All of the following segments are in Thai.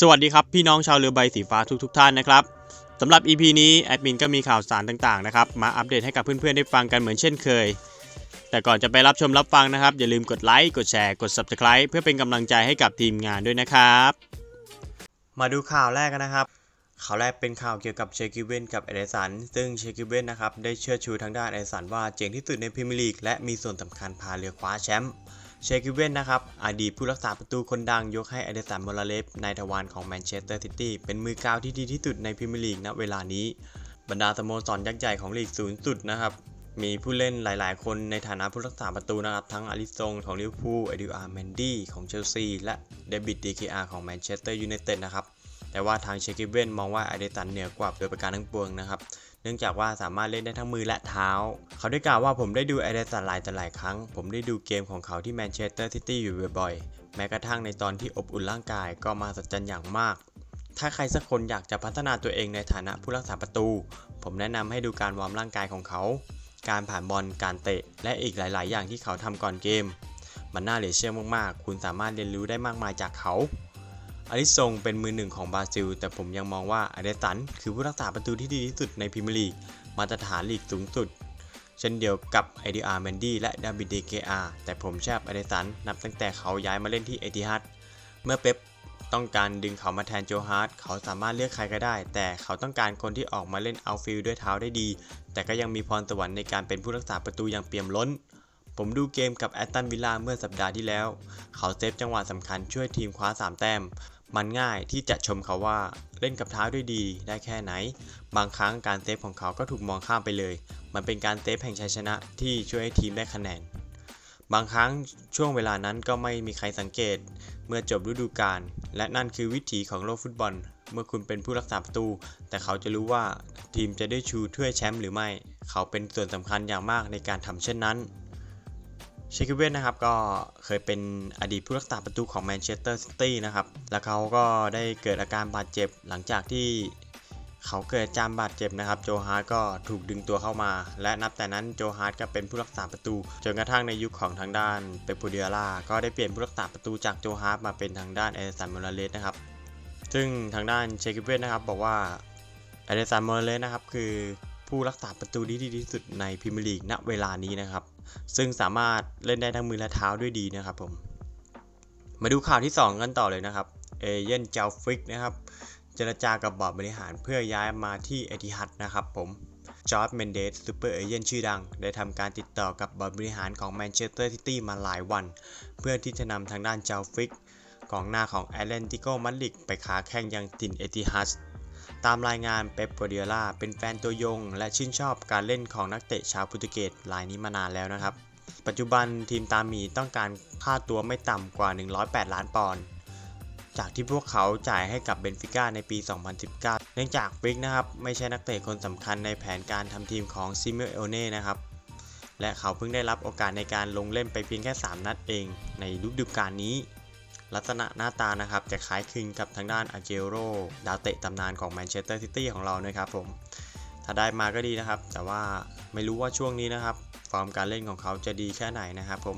สวัสดีครับ พี่น้องชาวเรือใบสีฟ้าทุกทท่านนะครับสำหรับ EP นี้แอดมินก็มีข่าวสารต่างๆนะครับมาอัปเดตให้กับเพื่อนๆได้ฟังกันเหมือนเช่นเคย แต่ก่อนจะไปรับชมรับฟังนะครับ อย่าลืมกดไลค์กดแชร์กด Subscribe เพื่อเป็นกำลังใจให้กับทีมงานด้วยนะครับ มาดูข่าวแรกกันนะครับข่าวแรกเป็นข่าวเกี่ยวกับเชคิเวนกับเอเดสัน ซึ่งเชคิเวนนะครับได้เชื่อชูทางด้านเอเดสันว่าเจ๋งที่สุดในพรีเมียร์ลีกและมีส่วนสำคัญพาเรือคว้าแชมป์ เชคิเวนนะครับอดีตผู้รักษาประตูคนดังยกให้อเดสันมอลาเลฟนายทวารของแมนเชสเตอร์ซิตี้เป็นมือกาวที่ดีที่สุดในพรีเมียร์ลีกณเวลานี้ บรรดาสโมสรยักษ์ใหญ่ของลีกสูงสุดนะครับมีผู้เล่นหลาย ๆ คนในฐานะผู้รักษาประตูนะครับ ทั้งอาริซงของลิเวอร์พูลเอดิอาร์แมนดี้ของเชลซี และเดวิดดีเคอาร์ของแมนเชสเตอร์ยูไนเต็ดนะครับ แต่ว่าทางเชคิเวนมองว่าอเดสันเหนือกว่าโดยประการทั้งปวงนะครับ เนื่องจากว่าสามารถเล่นได้ทั้งมือและเท้า เขาได้กล่าวว่าผมได้ดูไอเดสันหลายต่หลายครั้ง ผมได้ดูเกมของเขาที่แมนเชสเตอร์ซิตี้อยู่บ่อยๆ แม้กระทั่งในตอนที่อบอุ่นร่างกายก็มาสัจจันอย่างมาก ถ้าใครสักคนอยากจะพัฒนาตัวเองในฐานะผู้รักษาประตู ผมแนะนำให้ดูการวอร์มร่างกายของเขา การผ่านบอล การเตะ และอีกหลาย ๆ อย่างที่เขาทำก่อนเกม มันน่าเหลือเชื่อมากๆ คุณสามารถเรียนรู้ได้มากมายจากเขา อลิซงเป็นมือหนึ่งของบราซิล แต่ผมยังมองว่าอเดสันคือผู้รักษาประตูที่ดีที่สุดในพรีเมียร์ลีก มาตรฐานลีกสูงสุด เช่นเดียวกับไอเดีอาร์แมนดี้และดาบิดเดเกอาแต่ผมชอบอเดสันนับตั้งแต่เขาย้ายมาเล่นที่เอติฮัดเมื่อเป๊ปต้องการดึงเขามาแทนโจฮาร์ดเขาสามารถเลือกใครก็ได้ แต่เขาต้องการคนที่ออกมาเล่นเอาฟิลด้วยเท้าได้ดี แต่ก็ยังมีพรสวรรค์ในการเป็นผู้รักษาประตูอย่างเปี่ยมล้น ผมดูเกมกับแอตตันวิลล่าเมื่อสัปดาห์ที่แล้ว เขาเซฟจังหวะสำคัญช่วยทีมคว้า 3 แต้ม มันง่ายที่จะชมเขาว่าเล่นกับเท้าด้วยดีได้แค่ไหน บางครั้งการเซฟของเขาก็ถูกมองข้ามไปเลย มันเป็นการเซฟแห่งชัยชนะที่ช่วยให้ทีมได้คะแนน บางครั้งช่วงเวลานั้นก็ไม่มีใครสังเกต เมื่อจบฤดูกาล และนั่นคือวิถีของโลกฟุตบอล เมื่อคุณเป็นผู้รักษาประตู แต่เขาจะรู้ว่าทีมจะได้ชูถ้วยแชมป์หรือไม่ เขาเป็นส่วนสำคัญอย่างมากในการทำเช่นนั้น เชคิเวนนะครับก็เคยเป็นอดีตผู้รักษาประตูของแมนเชสเตอร์ซิตี้นะครับ แล้วเขาก็ได้เกิดอาการบาดเจ็บหลังจากที่เขาเกิดอาการบาดเจ็บนะครับ โจฮาร์ก็ถูกดึงตัวเข้ามา และนับแต่นั้นโจฮาร์ก็เป็นผู้รักษาประตู จนกระทั่งในยุคของทางด้านเปปโปเดียร่าก็ได้เปลี่ยนผู้รักษาประตูจากโจฮาร์มาเป็นทางด้านเอเดสันมอราเลสนะครับ ซึ่งทางด้านเชคิเวนนะครับบอกว่าเอเดสันมอราเลสนะครับคือผู้รักษาประตูที่ดีที่สุดในพรีเมียร์ลีกณเวลานี้นะครับ ซึ่งสามารถเล่นได้ทั้งมือและเท้าด้วยดีนะครับผม มาดูข่าวที่ 2 กันต่อเลยนะครับ เอเย่นเจลฟิกนะครับ เจรจากับบอร์ดบริหารเพื่อย้ายมาที่เอติฮัดนะครับผมจอร์ดเมนเดสซูเปอร์เอเย่นชื่อดัง ได้ทำการติดต่อกับบอร์ดบริหารของแมนเชสเตอร์ซิตี้มาหลายวัน เพื่อที่จะนำทางด้านเจลฟิกกองหน้าของแอตเลนติโกมาดริดไปค้าแข่งยังถิ่นเอติฮัด ตามรายงานเป๊ปโกวาร์ดิโอลาเป็นแฟนตัวยง และชื่นชอบการเล่นของนักเตะชาวโปรตุเกสรายนี้มานานแล้วนะครับ ปัจจุบันทีมตาหมีต้องการค่าตัวไม่ต่ำกว่า 108 ล้านปอนด์จากที่พวกเขาจ่ายให้กับเบนฟิก้าในปี 2019 เนื่องจากฟิกนะครับไม่ใช่นักเตะคนสำคัญในแผนการทำทีมของซิเมโอเน่นะครับและเขาเพิ่งได้รับโอกาสในการลงเล่นไปเพียงแค่ 3 นัดเองในฤดูกาลนี้ ลักษณะหน้าตานะครับจะคล้ายคลึงกับทางด้านอาเจโรดาวเตะตำนานของแมนเชสเตอร์ซิตี้ของเรานะครับผมถ้าได้มาก็ดีนะครับ แต่ว่าไม่รู้ว่าช่วงนี้นะครับ ฟอร์มการเล่นของเขาจะดีแค่ไหนนะครับผม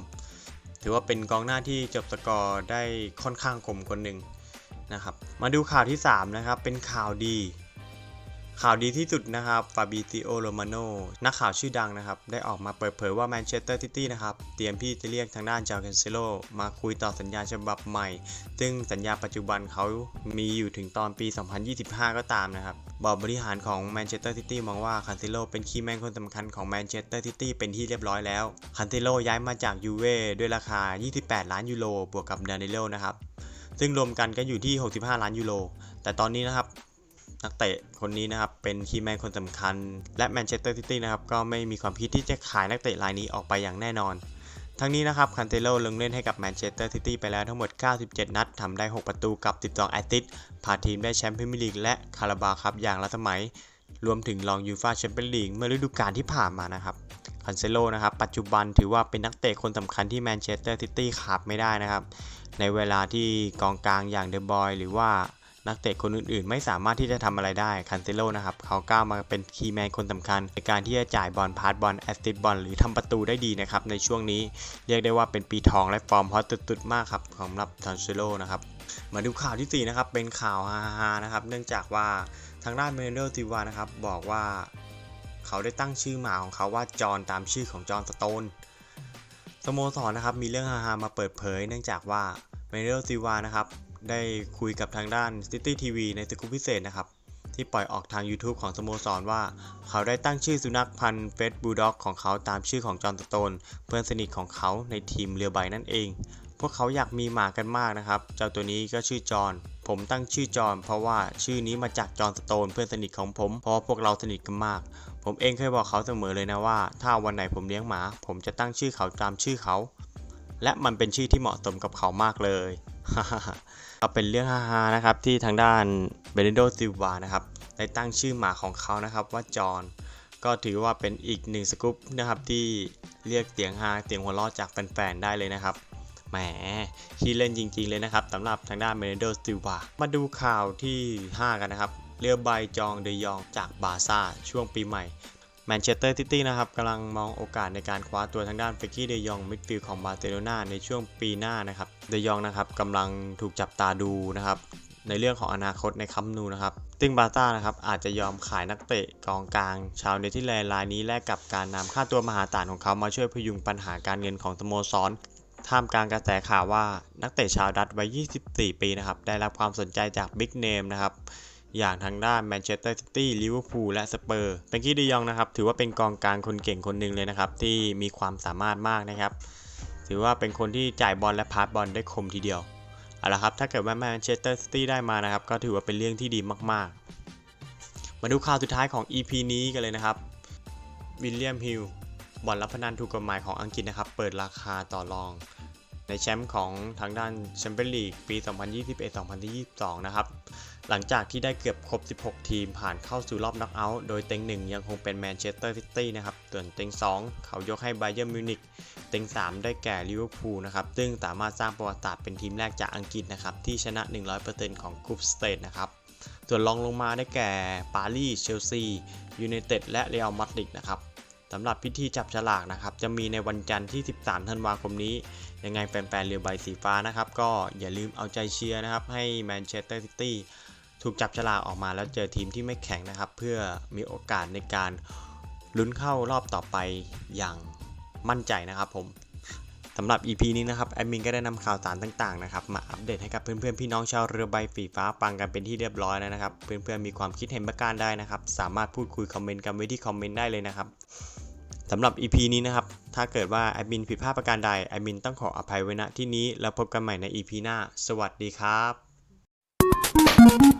ถือว่าเป็นกองหน้าที่จบสกอร์ได้ค่อนข้างคมคนหนึ่งนะครับมาดูข่าวที่ 3 นะครับ เป็นข่าวดี ข่าวดีที่สุดนะครับฟาบิซิโอโรมาโนนักข่าวชื่อดังนะครับ ได้ออกมาเปิดเผยว่าแมนเชสเตอร์ซิตี้นะครับ เตรียมที่จะเรียกทางด้านจาเคนเซโลมาคุยต่อสัญญาฉบับใหม่ ซึ่งสัญญาปัจจุบันเขามีอยู่ถึงตอนปี 2025 ก็ตามนะครับบอร์ดบริหารของแมนเชสเตอร์ซิตี้มองว่าคันเซโลเป็นคีย์แมนคนสำคัญของแมนเชสเตอร์ซิตี้เป็นที่เรียบร้อยแล้ว คันเซโลย้ายมาจากยูเว่ด้วยราคา 28 ล้านยูโรบวกกับดานิโลนะครับซึ่งรวมกันก็อยู่ที่ 65 ล้านยูโรแต่ตอนนี้นะครับ นักเตะคนนี้นะครับเป็นคีย์แมนคนสำคัญ และแมนเชสเตอร์ซิตี้นะครับก็ไม่มีความคิดที่จะขายนักเตะรายนี้ออกไปอย่างแน่นอน ทั้งนี้นะครับคันเตโลลงเล่นให้กับแมนเชสเตอร์ซิตี้ไปแล้วทั้งหมด 97 นัดทำได้ 6 ประตูกับ 12 แอสซิสต์พาทีมได้แชมป์พรีเมียร์ลีกและคาราบาวครับอย่างละสมัย รวมถึงรองยูฟาแชมเปี้ยนลีกเมื่อฤดูกาลที่ผ่านมานะครับคันเซโลนะครับปัจจุบันถือว่าเป็นนักเตะคนสำคัญที่แมนเชสเตอร์ซิตี้ขาดไม่ได้นะครับในเวลาที่กองกลางอย่างเดอบอยหรือว่า นักเตะคนอื่น ๆ ไม่สามารถที่จะทำอะไรได้คันเซโลนะครับเขาก้าวมาเป็นคีย์แมนคนสำคัญ ในการที่จะจ่ายบอลพาสบอลแอสซิบอลหรือทำประตูได้ดีนะครับในช่วงนี้เรียกได้ว่าเป็นปีทองและฟอร์มฮอตตุดๆมากครับสำหรับคันเซโลนะครับมาดูข่าวที่สี่นะครับ เป็นข่าวฮาๆนะครับ เนื่องจากว่าทางด้านเมเดลซิวานะครับ บอกว่าเขาได้ตั้งชื่อหมาของเขาว่าจอห์นตามชื่อของจอห์นสโตนสโมสรนะครับ มีเรื่องฮาๆมาเปิดเผย เนื่องจากว่าเมเดลซิวานะครับ ได้คุยกับทางด้าน City TV ในสกูปพิเศษนะครับ ที่ปล่อยออกทาง YouTube ของสโมสรว่า เขาได้ตั้งชื่อสุนัขพันธุ์เฟสบูลด็อกของเขาตามชื่อของจอห์นสโตน เพื่อนสนิทของเขาในทีมเรือใบนั่นเอง พวกเขาอยากมีหมากันมากนะครับ เจ้าตัวนี้ก็ชื่อจอห์นผมตั้งชื่อจอห์นเพราะว่าชื่อนี้มาจากจอห์นสโตนเพื่อนสนิทของผม เพราะพวกเราสนิทกันมาก ผมเองเคยบอกเขาเสมอเลยนะว่า ถ้าวันไหนผมเลี้ยงหมา ผมจะตั้งชื่อเขาตามชื่อเขา และมันเป็นชื่อที่เหมาะสมกับเขามากเลยก็เป็นเรื่องฮาๆนะครับที่ทางด้านเบเนโดซิลวานะครับได้ตั้งชื่อหมาของเขานะครับว่าจอห์นก็ถือว่าเป็นอีกหนึ่งสกู๊ปนะครับที่เรียกเสียงฮาเสียงหัวเราะจากแฟนๆได้เลยนะครับแหมขี้เล่นจริงๆเลยนะครับสำหรับทางด้านเมเนโดซิวามาดูข่าวที่ 5 กันนะครับ เรือใบจองเดยองจากบาซ่าช่วงปีใหม่ แมนเชสเตอร์ซิตี้นะครับกำลังมองโอกาสในการคว้าตัวทางด้านเฟกกี้เดยองมิดฟิลด์ของบาร์เซโลนาในช่วงปีหน้านะครับเดยองนะครับกำลังถูกจับตาดูนะครับในเรื่องของอนาคตในคัมนูนะครับซึ่งบาร์ซ่านะครับอาจจะยอมขายนักเตะกองกลาง ชาวเนเธอร์แลนด์รายนี้แลกกับการนำค่าตัวมหาศาลของเขามาช่วยพยุงปัญหาการเงินของสโมสรท่ามกลางกระแสข่าวว่านักเตะชาวดัตช์วัย 24 ปีนะครับได้รับความสนใจจากบิ๊กเนมนะครับ อย่างทางด้านแมนเชสเตอร์ซิตี้ลิเวอร์พูลและสเปอร์เบงกี้ดียองนะครับถือว่าเป็นกองกลางคนเก่งคนหนึ่งเลยนะครับ ที่มีความสามารถมากนะครับ ถือว่าเป็นคนที่จ่ายบอลและพาสบอลได้คมทีเดียวเอาละครับถ้าเกิดว่าแมนเชสเตอร์ซิตี้ได้มานะครับ ก็ถือว่าเป็นเรื่องที่ดีมากๆ มาดูข่าวสุดท้ายของ EP นี้กันเลยนะครับวิลเลียมฮิลบอนรับพนันถูกกฎหมายของอังกฤษนะครับ เปิดราคาต่อรองในแชมป์ของทางด้านแชมเปี้ยนลีกปี 2021-2022 นะครับ หลังจากที่ได้เกือบครบ 16 ทีมผ่านเข้าสู่รอบน็อกเอาท์โดยเต็ง 1 ยังคงเป็นแมนเชสเตอร์ซิตี้นะครับ ส่วนเต็ง 2 เขายกให้ไบเย r n m มิวนิกเต็ง 3 ได้แก่ลิเวอร์พูลนะครับ ซึ่งสามารถสร้างประวัติศาสตร์เป็นทีมแรกจากอังกฤษนะครับ ที่ชนะ 100%ของกรุ๊ปสเตทนะครับ ส่วนรองลงมาได้แก่ปารีส เชลซี ยูไนเต็ด และเรอัลมาดริดนะครับสำหรับพิธีจับฉลากนะครับ จะมีในวันจันทร์ที่ 13 ธันวาคมนี้ ยังไงแฟนๆเรือใบสีฟ้านะครับ ก็อย่าลืมเอาใจเชียร์นะครับ ให้แมนเชสเตอร์ซิตี้ ถูกจับฉลากออกมาแล้วเจอทีมที่ไม่แข็งนะครับ เพื่อมีโอกาสในการลุ้นเข้ารอบต่อไปอย่างมั่นใจนะครับผมสำหรับ EP นี้นะครับแอดมินก็ได้นำข่าวสารต่างๆนะครับมาอัปเดตให้กับเพื่อนๆพี่น้องชาวเรือใบฝีฟ้าฟังกันเป็นที่เรียบร้อยแล้วนะครับ เพื่อนๆมีความคิดเห็นประการใดนะครับ สามารถพูดคุยคอมเมนต์กันไว้ที่คอมเมนต์ได้เลยนะครับสำหรับ EP นี้นะครับ ถ้าเกิดว่าแอดมินผิดพลาดประการใดแอดมินต้องขออภัยไว้ณที่นี้แล้วพบกันใหม่ใน EP หน้า สวัสดีครับ